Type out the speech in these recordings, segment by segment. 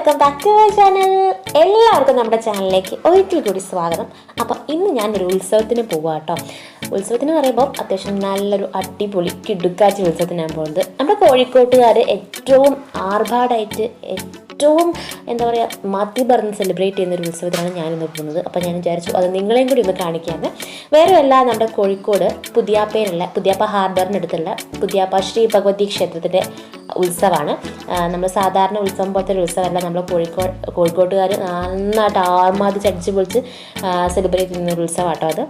Welcome back to my channel എല്ലാവർക്കും നമ്മുടെ ചാനലിലേക്ക് ഒരിക്കൽ കൂടി സ്വാഗതം. അപ്പോൾ ഇന്ന് ഞാൻ ഒരു ഉത്സവത്തിന് പോവാം കേട്ടോ ഉത്സവത്തിന് പറയുമ്പോൾ അത്യാവശ്യം നല്ലൊരു അടിപൊളി കിടുക്കാച്ചി ഉത്സവത്തിനാണ് പോകുന്നത്. നമ്മുടെ കോഴിക്കോട്ടുകാർ ഏറ്റവും ആർഭാടായിട്ട് ഏറ്റവും എന്താ പറയുക മതി പറഞ്ഞ് സെലിബ്രേറ്റ് ചെയ്യുന്ന ഒരു ഉത്സവത്തിനാണ് ഞാനിന്ന് പോകുന്നത്. അപ്പോൾ ഞാൻ വിചാരിച്ചു അത് നിങ്ങളെയും കൂടി ഒന്ന് കാണിക്കാമെന്ന് വേറെ അല്ല നമ്മുടെ കോഴിക്കോട് പുതിയാപ്പയിലുള്ള പുതിയാപ്പ ഹാർബറിനടുത്തുള്ള പുതിയാപ്പ ശ്രീ ഭഗവതി ക്ഷേത്രത്തിന്റെ ഉത്സവമാണ് നമ്മൾ സാധാരണ ഉത്സവം പോലത്തെ ഒരു ഉത്സവമല്ല. നമ്മൾ കോഴിക്കോട് കോഴിക്കോട്ടുകാർ നന്നായിട്ട് ആർമാതിച്ച് അടിച്ച് പൊളിച്ച് സെലിബ്രേറ്റ് ചെയ്യുന്ന ഒരു ഉത്സവം കേട്ടോ അത്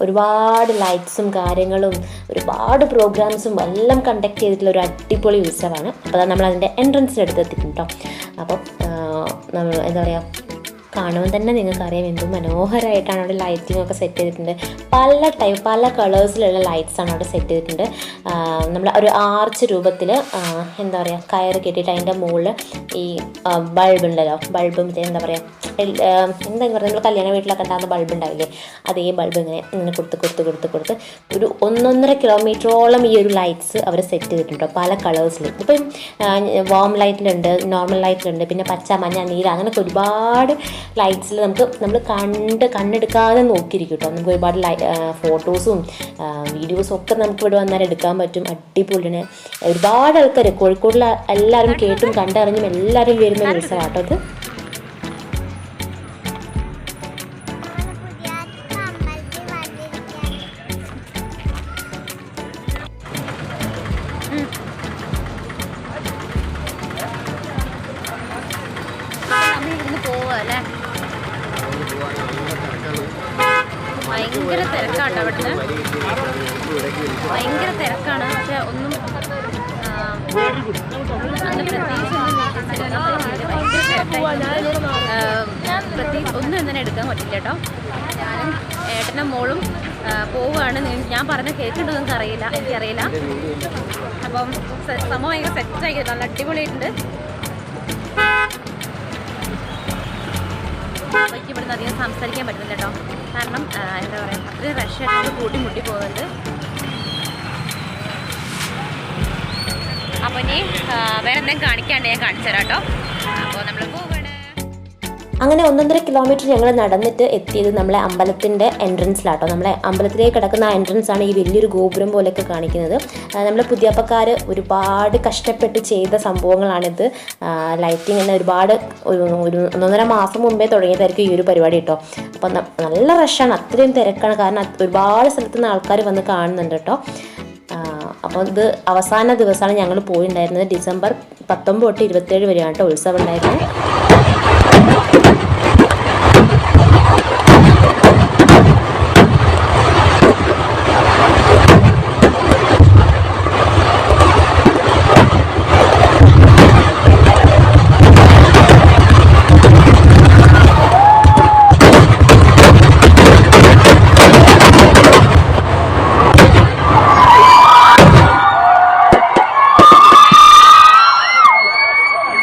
ഒരുപാട് ലൈറ്റ്സും കാര്യങ്ങളും ഒരുപാട് പ്രോഗ്രാംസും എല്ലാം കണ്ടക്ട് ചെയ്തിട്ടുള്ള ഒരു അടിപൊളി ഉത്സവമാണ് അപ്പോൾ നമ്മൾ അതിന്റെ എൻട്രൻസിൽ അടുത്ത് എത്തിയിട്ടുണ്ട് കേട്ടോ അപ്പം എന്താ പറയുക കാണുമ്പോൾ തന്നെ നിങ്ങൾക്കറിയാം എന്ത് മനോഹരമായിട്ടാണ് അവിടെ ലൈറ്റിംഗ് ഒക്കെ സെറ്റ് ചെയ്തിട്ടുണ്ട്. പല ടൈപ്പ് പല കളേഴ്സിലുള്ള ലൈറ്റ്സ് ആണ് അവിടെ സെറ്റ് ചെയ്തിട്ടുണ്ട്. നമ്മൾ ഒരു ആർച്ച് രൂപത്തിൽ എന്താ പറയുക കയർ കെട്ടിയിട്ട് അതിന്റെ മുകളിൽ ഈ ബൾബ് ഉണ്ടല്ലോ. ബൾബും എന്താ പറയുക എന്താ പറയുക നമ്മൾ കല്യാണ വീട്ടിലൊക്കെ ഉണ്ടാകുന്ന ബൾബ് ഉണ്ടാവില്ലേ? അതേ ബൾബ് ഇങ്ങനെ ഇങ്ങനെ കൊടുത്ത് കൊടുത്ത് കൊടുത്ത് കൊടുത്ത് ഒരു ഒന്നൊന്നര കിലോമീറ്ററോളം ഈ ഒരു ലൈറ്റ്സ് അവർ സെറ്റ് ചെയ്തിട്ടുണ്ട്. പല കളേഴ്സിൽ ഇപ്പം വാം ലൈറ്റിലുണ്ട് നോർമൽ ലൈറ്റിലുണ്ട് പിന്നെ പച്ച മഞ്ഞ നീല അങ്ങനെയൊക്കെ ഒരുപാട് ലൈറ്റ്സിൽ നമുക്ക് നമ്മൾ കണ്ട് കണ്ണെടുക്കാതെ നോക്കിയിരിക്കും കേട്ടോ നമുക്ക് ഒരുപാട് ലൈ ഫോട്ടോസും വീഡിയോസും ഒക്കെ നമുക്ക് ഇവിടെ വന്നാൽ എടുക്കാൻ പറ്റും. അടിപൊളിയാണ്. ഒരുപാട് ആൾക്കാർ കോഴിക്കോടിൽ എല്ലാവരും കേട്ടും കണ്ടറിഞ്ഞും എല്ലാവരും വരുന്ന ഒരു ഉത്സവം കേട്ടോ അത് ഭയങ്കര തിരക്കാട്ടോ അവിടുന്ന് ഭയങ്കര തിരക്കാണ്. പക്ഷെ ഒന്നും പ്രത്യേകിച്ച് പ്രത്യേകിച്ച് ഒന്നും തന്നെ എടുക്കാൻ പറ്റില്ല കേട്ടോ. ഞാനും ഏട്ടനും മോളും പോവുകയാണ്. ഞാൻ പറഞ്ഞ കേൾക്കുന്നുണ്ടോ നിങ്ങൾക്ക് അറിയില്ല? എനിക്കറിയില്ല. അപ്പം സമയം ഭയങ്കര സെറ്റായി നല്ല അടിപൊളിയായിട്ടുണ്ട്. എനിക്ക് ഇവിടുന്ന് അധികം സംസാരിക്കാൻ പറ്റുന്നില്ല കേട്ടോ. കാരണം എന്താ പറയുക അത്രയും റഷായിട്ട് കൂട്ടി മുട്ടി പോകുന്നുണ്ട് അപ്പോൾ ഇനി വേറെ എന്തെങ്കിലും കാണിക്കാണ്ട് ഞാൻ കാണിച്ചു തരാം കേട്ടോ. അപ്പോൾ നമ്മൾ പോവാണ് അങ്ങനെ ഒന്നൊന്നര കിലോമീറ്റർ ഞങ്ങൾ നടന്നിട്ട് എത്തിയത് നമ്മളെ അമ്പലത്തിന്റെ എൻട്രൻസിലാട്ടോ നമ്മളെ അമ്പലത്തിലേക്ക് കിടക്കുന്ന ആ എൻട്രൻസ് ആണ് ഈ വലിയൊരു ഗോപുരം പോലെയൊക്കെ കാണിക്കുന്നത്. നമ്മൾ പുതിയപ്പക്കാർ ഒരുപാട് കഷ്ടപ്പെട്ട് ചെയ്ത സംഭവങ്ങളാണിത്. ലൈറ്റിംഗ് തന്നെ ഒരുപാട് ഒരു ഒരു ഒന്നൊന്നര മാസം മുമ്പേ തുടങ്ങിയതായിരിക്കും ഈ ഒരു പരിപാടി കേട്ടോ അപ്പോൾ നല്ല റഷാണ് അത്രയും തിരക്കാണ്. കാരണം ഒരുപാട് സ്ഥലത്തു നിന്ന് ആൾക്കാർ വന്ന് കാണുന്നുണ്ട് കേട്ടോ അപ്പോൾ ഇത് അവസാന ദിവസമാണ് ഞങ്ങൾ പോയിട്ടുണ്ടായിരുന്നത് ഡിസംബർ പത്തൊമ്പത് തൊട്ട് ഇരുപത്തേഴ് വരെയാണ് കേട്ടോ ഉത്സവം ഉണ്ടായിരുന്നത്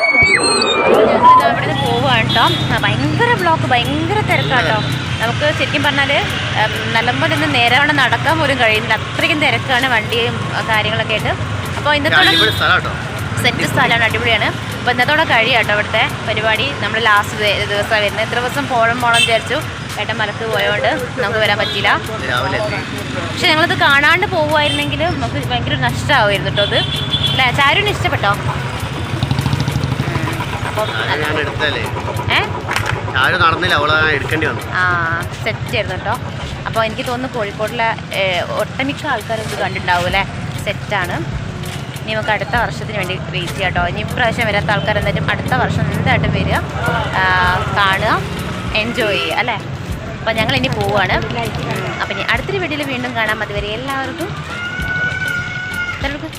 ഞങ്ങളിതാ ഇവിടുന്ന് പോവുകയാണ് കേട്ടോ ആ, ഭയങ്കര ബ്ലോക്ക് ഭയങ്കര തിരക്കാട്ടോ. നമുക്ക് ശരിക്കും പറഞ്ഞാൽ നല്ലപോലെ നിന്ന് നേരവണ്ണം നടക്കാൻ പോലും കഴിയുന്നില്ല. അത്രയ്ക്കും തിരക്കാണ് വണ്ടിയും കാര്യങ്ങളൊക്കെ ആയിട്ട്. അപ്പോൾ ഇന്നത്തോടെ സെറ്റ് സ്ഥലമാണ് അടിപൊളിയാണ്. അപ്പോൾ ഇന്നത്തോടെ കഴിയാട്ടോ അവിടുത്തെ ഇവിടുത്തെ പരിപാടി. നമ്മൾ ലാസ്റ്റ് ദിവസമാണ് വരുന്നത്. ഇത്ര ദിവസം പോഴം പോകണം വിചാരിച്ചു. ഏട്ടൻ മലക്ക് പോയതുകൊണ്ട് നമുക്ക് വരാൻ പറ്റില്ല പക്ഷെ ഞങ്ങളത് കാണാണ്ട് പോകുമായിരുന്നെങ്കിൽ നമുക്ക് ഭയങ്കര നഷ്ടമാവുമായിരുന്നു കേട്ടോ അത്. അല്ലേ? ചാരുവിന് ഇഷ്ടപ്പെട്ടോ? അപ്പം ആരും നടന്നില്ല അവളെ എടുക്കേണ്ടി വന്നു. ആ സെറ്റ് ആയിരുന്നു കേട്ടോ അപ്പോൾ എനിക്ക് തോന്നുന്നു കോഴിക്കോടിലെ ഒട്ടുമിക്ക ആൾക്കാരും ഇത് കണ്ടിട്ടുണ്ടാവും അല്ലേ? സെറ്റാണ് ഇനി നമുക്ക് അടുത്ത വർഷത്തിന് വേണ്ടി വെയിറ്റ് ചെയ്യാം കേട്ടോ ഇനി ഇപ്രാവശ്യം വരാത്ത ആൾക്കാർ എന്തായാലും അടുത്ത വർഷം എന്തായിട്ടും വരിക കാണുക എൻജോയ് ചെയ്യുക അല്ലേ? അപ്പോൾ ഞങ്ങൾ ഇനി പോവുകയാണ് അപ്പം ഇനി അടുത്തൊരു വീഡിയോയിൽ വീണ്ടും കാണാം. അതുവരെ എല്ലാവർക്കും എല്ലാവർക്കും